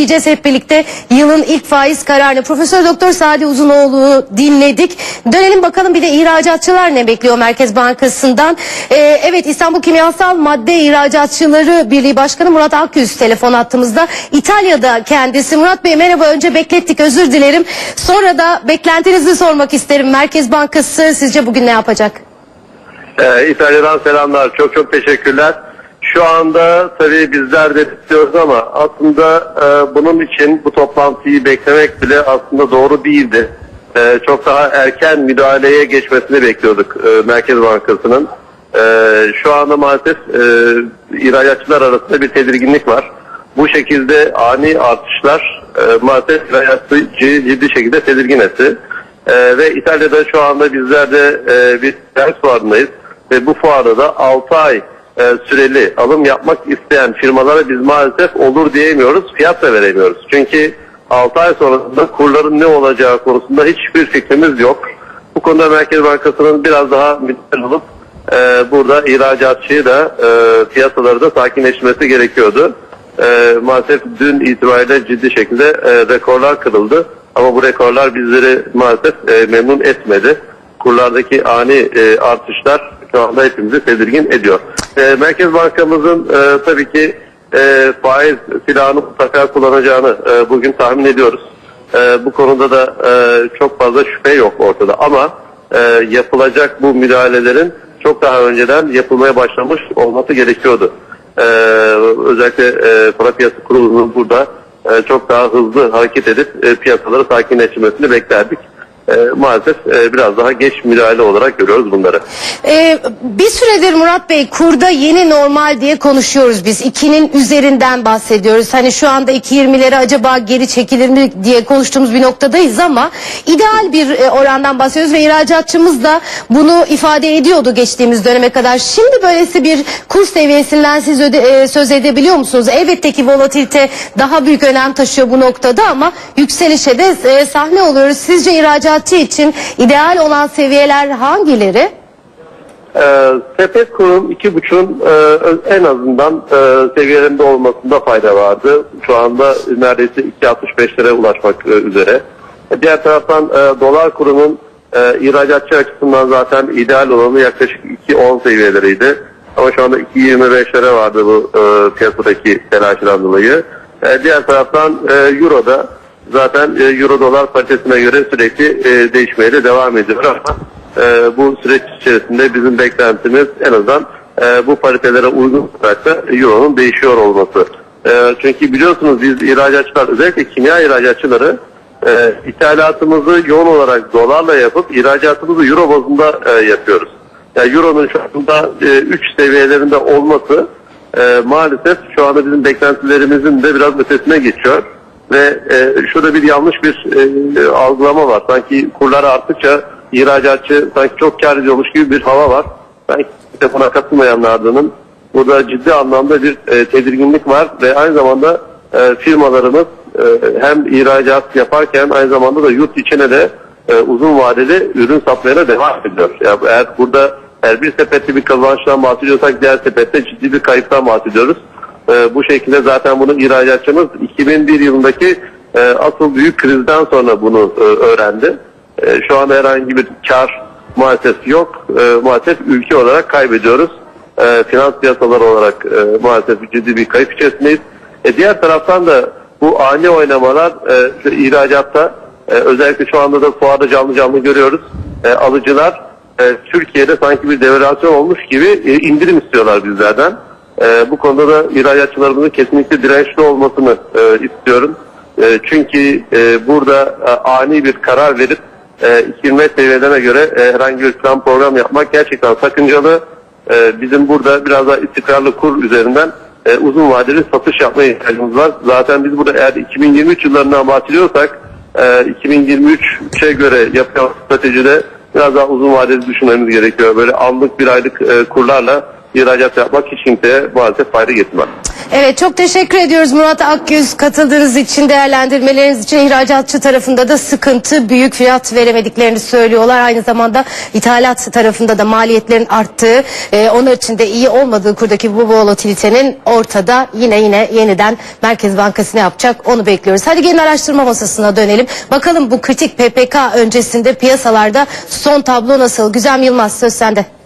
izleyeceğiz hep birlikte yılın ilk faiz kararını. Profesör Doktor Sadi Uzunoğlu'yu dinledik. Dönelim bakalım bir de ihracatçılar ne bekliyor Merkez Bankası'ndan. Ee, evet İstanbul Kimyasal Madde İhracatçıları Birliği Başkanı Murat Akyüz telefon attığımızda. İtalya'da kendisi. Murat Bey merhaba önce beklettik özür dilerim. Sonra da beklentinizi sormak isterim. Merkez Bankası sizce bugün ne yapacak? Ee, İtalya'dan selamlar. Çok çok teşekkürler. Şu anda tabii bizler de istiyoruz ama aslında e, bunun için bu toplantıyı beklemek bile aslında doğru değildi. E, çok daha erken müdahaleye geçmesini bekliyorduk e, Merkez Bankası'nın. E, şu anda maalesef e, ihracatçılar arasında bir tedirginlik var. Bu şekilde ani artışlar e, maalesef ihracatçıyı ciddi şekilde tedirgin etti. Ee, ve İtalya'da şu anda bizler de e, bir ders fuarındayız. Ve bu fuarda da 6 ay e, süreli alım yapmak isteyen firmalara biz maalesef olur diyemiyoruz. Fiyat da veremiyoruz. Çünkü 6 ay sonrasında kurların ne olacağı konusunda hiçbir fikrimiz yok. Bu konuda Merkez Bankası'nın biraz daha müdahil olup e, burada ihracatçıyı da e, piyasaları da sakinleşmesi gerekiyordu. E, maalesef dün itibariyle ciddi şekilde e, rekorlar kırıldı. Ama bu rekorlar bizleri maalesef e, memnun etmedi. Kurlardaki ani e, artışlar şu anda hepimizi tedirgin ediyor. E, Merkez Bankamızın e, tabii ki e, faiz silahını mutlaka kullanacağını e, bugün tahmin ediyoruz. E, bu konuda da e, çok fazla şüphe yok ortada ama e, yapılacak bu müdahalelerin çok daha önceden yapılmaya başlamış olması gerekiyordu. Ee, özellikle e, para piyasa kurulunun burada e, çok daha hızlı hareket edip e, piyasaları sakinleştirmesini beklerdik. E, maalesef e, biraz daha geç müdahale olarak görüyoruz bunları. Ee, bir süredir Murat Bey kurda yeni normal diye konuşuyoruz biz. İkinin üzerinden bahsediyoruz. Hani şu anda 2.20'lere acaba geri çekilir mi diye konuştuğumuz bir noktadayız ama ideal bir e, orandan bahsediyoruz ve ihracatçımız da bunu ifade ediyordu geçtiğimiz döneme kadar. Şimdi böylesi bir kur seviyesinden siz öde- e, söz edebiliyor musunuz? Elbette ki volatilite daha büyük önem taşıyor bu noktada ama yükselişe de e, sahne oluyoruz. Sizce ihracatçı için ideal olan seviyeler hangileri? E, sepet iki buçun e, en azından e, seviyelerinde olmasında fayda vardı. Şu anda neredeyse 2.65'lere ulaşmak e, üzere. E, Diğer taraftan e, dolar kurunun e, ihracatçı açısından zaten ideal olanı yaklaşık 2.10 seviyeleriydi. Ama şu anda 2.25'lere vardı bu e, piyasadaki telaşından dolayı. E, diğer taraftan e, Euro'da zaten e, Euro dolar paritesine göre sürekli e, değişmeye de devam ediyor ama e, bu süreç içerisinde bizim beklentimiz en azından e, bu paritelere uygun olarak da Euro'nun değişiyor olması. E, çünkü biliyorsunuz biz ihracatçılar özellikle kimya ihracatçıları e, ithalatımızı yoğun olarak dolarla yapıp ihracatımızı Euro bazında e, yapıyoruz. Yani Euro'nun şu anda 3 seviyelerinde olması e, maalesef şu anda bizim beklentilerimizin de biraz ötesine geçiyor. Ve e, şurada bir yanlış bir e, algılama var. Sanki kurlar arttıkça ihracatçı sanki çok kar ediyormuş gibi bir hava var. Ben de buna katılmayanlardanım. Burada ciddi anlamda bir e, tedirginlik var ve aynı zamanda e, firmalarımız e, hem ihracat yaparken aynı zamanda da yurt içine de e, uzun vadeli ürün satmaya devam ediyor. Yani eğer burada her bir sepette bir kazançtan bahsediyorsak diğer sepette ciddi bir kayıptan bahsediyoruz. E, bu şekilde zaten bunu ihracatçımız 2001 yılındaki e, asıl büyük krizden sonra bunu e, öğrendi. E, şu anda herhangi bir kar maalesef yok. E, maalesef ülke olarak kaybediyoruz. E, finans piyasaları olarak e, maalesef ciddi bir kayıp içerisindeyiz. E, diğer taraftan da bu ani oynamalar e, ihracatta e, özellikle şu anda da fuarda canlı canlı görüyoruz. E, alıcılar e, Türkiye'de sanki bir devalüasyon olmuş gibi e, indirim istiyorlar bizlerden. E, bu konuda da ihracatçılarımızın kesinlikle dirençli olmasını e, istiyorum. E, çünkü e, burada e, ani bir karar verip e, 20 seviyelerine göre e, herhangi bir plan program yapmak gerçekten sakıncalı. E, bizim burada biraz daha istikrarlı kur üzerinden e, uzun vadeli satış yapmaya ihtiyacımız var. Zaten biz burada eğer 2023 yıllarından bahsediyorsak e, 2023'e göre yapacağımız stratejide biraz daha uzun vadeli düşünmemiz gerekiyor. Böyle anlık bir aylık e, kurlarla ihracat yapmak hiç kimseye maalesef fayda getirmez. Evet çok teşekkür ediyoruz Murat Akgüz katıldığınız için değerlendirmeleriniz için ihracatçı tarafında da sıkıntı büyük fiyat veremediklerini söylüyorlar. Aynı zamanda ithalat tarafında da maliyetlerin arttığı e, onlar için de iyi olmadığı kurdaki bu volatilitenin ortada yine yine yeniden Merkez Bankası ne yapacak onu bekliyoruz. Hadi gelin araştırma masasına dönelim. Bakalım bu kritik PPK öncesinde piyasalarda son tablo nasıl? Güzem Yılmaz söz sende.